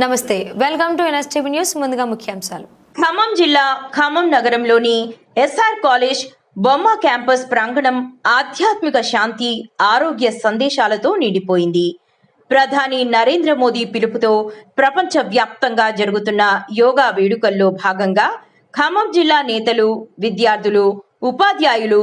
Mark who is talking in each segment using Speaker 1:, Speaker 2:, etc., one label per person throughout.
Speaker 1: నమస్తే welcome to NSTV news. ముందుగా ముఖ్యాంశాలు.
Speaker 2: ఖమ్మం జిల్లా ఖమ్మం నగరంలోని ఎస్ఆర్ కాలేజ్ బొమ్మ క్యాంపస్ ప్రాంగణం ఆధ్యాత్మిక శాంతి ఆరోగ్య సందేశాలతో నిండిపోయింది. ప్రధాని నరేంద్ర మోదీ పిలుపుతో ప్రపంచ వ్యాప్తంగా జరుగుతున్న యోగా వేడుకల్లో భాగంగా ఖమ్మం జిల్లా నేతలు విద్యార్థులు ఉపాధ్యాయులు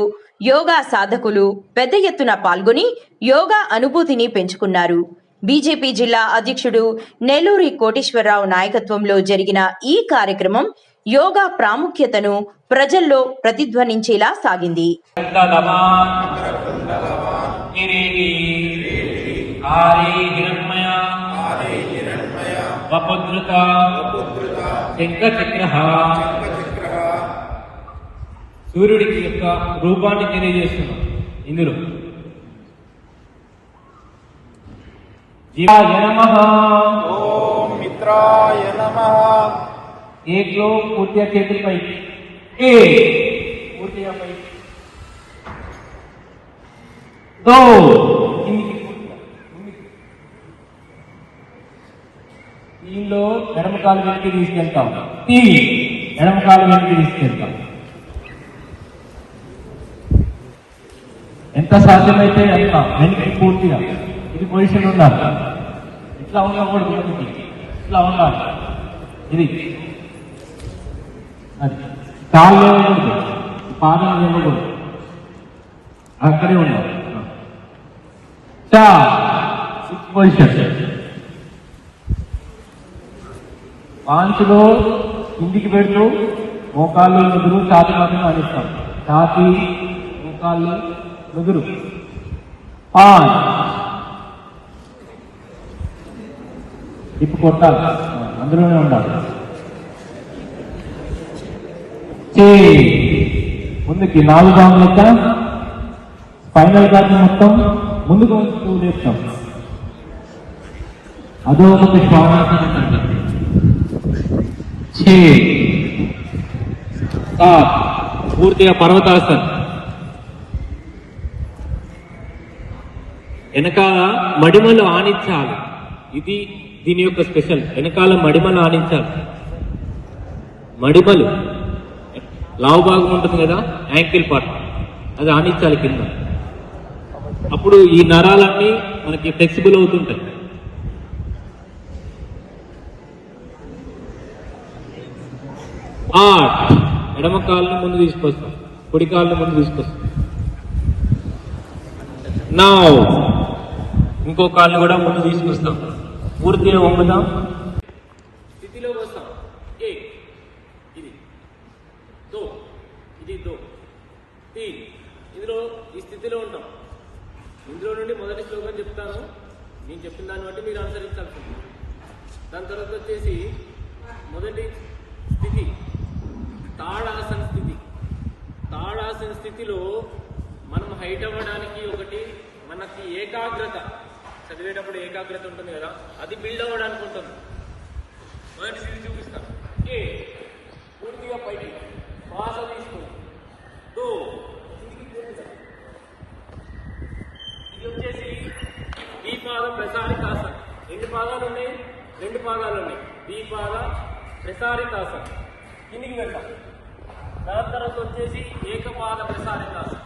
Speaker 2: యోగా సాధకులు పెద్ద ఎత్తున పాల్గొని యోగా అనుభూతిని పెంచుకున్నారు. బీజేపీ జిల్లా అధ్యక్షుడు నెల్లూరి కోటేశ్వరరావు నాయకత్వంలో జరిగిన ఈ కార్యక్రమం యోగా ప్రాముఖ్యతను ప్రజల్లో ప్రతిధ్వనించేలా సాగింది.
Speaker 3: సూర్యుడికి యొక్క రూపాన్ని తెలియజేస్తున్నాం ఇందులో. జీవాయ నమః
Speaker 4: ఓం మిత్రాయ నమ
Speaker 3: ఏక్లో పూర్తిగా చేతులపై ఏ పూర్తిగా పై దో కిందికి పూర్తిగా ముందుకి. దీనిలో ఎడమ కాలు వెనక్కి తీసుకెళ్తాం తీ ఎడమ కాలు వెనక్కి తీసుకెళ్తాం ఎంత సాధ్యమైతే అంత వెనక్కి పూర్తిగా ఇది పొజిషన్ ఉండాలి ఇట్లా ఉండకూడదు వెనక్కి ఇట్లా ఉండాలి ఇది. అది. కాళ్ళు లేవకూడదు పాదం ఇవ్వకూడదు అక్కడే ఉండాలి చా పొజిషన్ పాంచులో కిందికి పెడుతూ మోకాళ్ళు నుదురు ఛాతి మాత్రమే అందిస్తాం ఛాతి మోకాళ్ళు నుదురు. పాన్ ఇప్పుడు కొట్టాలి అందులోనే ఉండాలి. ముందుకి నాలుగు భాగం లెక్క ఫైనల్ గార్డ్ మొత్తం ముందుకు వంచుతూ లేపుతాం అదో ఒక పూర్తిగా పర్వతాసన్. వెనకాల మడిమలు ఆనించాలి ఇది దీని యొక్క స్పెషల్. వెనకాల మడిమలు ఆనించాలి మడిమలు. లావు భాగం ఉంటుంది కదా యాంకిల్ పార్ట్. అది ఆనించాలి కింద. అప్పుడు ఈ నరాలన్నీ మనకి ఫ్లెక్సిబుల్ అవుతుంటాయి. ఆర్ట్ ఎడమ కాళ్ళని ముందు తీసుకొస్తాం. కుడి కాళ్ళని ముందు తీసుకొస్తాం. నా ఇంకో కాళ్ళని కూడా ముందు తీసుకొస్తాం. పూర్తిగా వంపుతాం స్థితిలో వస్తాం. ఏ? ఇది. దో. ఇది దో. తీ ఇందులో ఈ స్థితిలో ఉంటాం. ఇందులో నుండి మొదటి శ్లోకం చెప్తాను. నేను చెప్పిన దాన్ని బట్టి మీరు అనుసరించాల్సి దాని తర్వాత వచ్చేసి మొదటి స్థితి. తాళాసన స్థితి. తాళాసన స్థితిలో మనం హైట్ అవ్వడానికి ఒకటి మనకి ఏకాగ్రత. చదివేటప్పుడు ఏకాగ్రత ఉంటుంది కదా అది బిల్డ్ అవ్వడానికి ఉంటుంది మొదటి స్థితి చూపిస్తాను ఏ పూర్తిగా పైకి. శ్వాస తీసుకోండి దో ఇది వచ్చేసి ఈ పాదం ప్రసారితాసన్ ఎన్ని పాదాలు ఉన్నాయి రెండు పాదాలు ఉన్నాయి. ఈ పాద ప్రసారితాసన్ కిందికి వెళ్తాం దాని తర్వాత వచ్చేసి ఏకపాద ప్రసారితాసన్